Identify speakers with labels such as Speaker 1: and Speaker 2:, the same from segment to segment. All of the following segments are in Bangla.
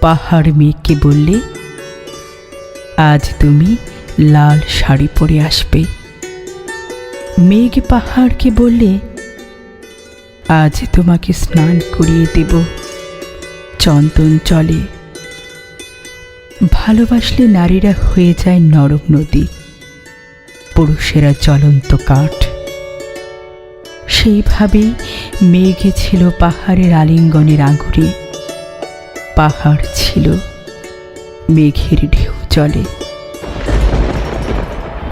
Speaker 1: পাহাড় মেঘকে বললে, আজ তুমি লাল শাড়ি পরে আসবে। মেঘ পাহাড়কে বললে, আজ তোমাকে স্নান করিয়ে দেব। চন্দন চলে ভালোবাসলে নারীরা হয়ে যায় নরম নদী, পুরুষেরা জ্বলন্ত কাঠ। সেইভাবেই মেঘে ছিল পাহাড়ের আলিঙ্গনের আঙুরে। পাহাড় ছিল। মেঘের ঢেউ চলে।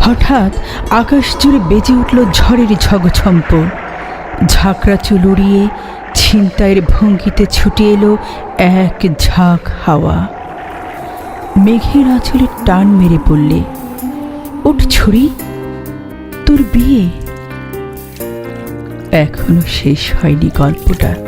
Speaker 1: হঠাৎ আকাশ জুড়ে বেজে উঠল ঝড়ের ঝগঝম্প। ঝাঁকড়া চুল উড়িয়ে ছিনতাইয়ের ভঙ্গিতে ছুটে এলো এক ঝাঁক হাওয়া। মেঘের আঁচলে টান মেরে পড়লে ওঠ ছুরি, তোর বিয়ে? এখনও শেষ হয়নি গল্পটা।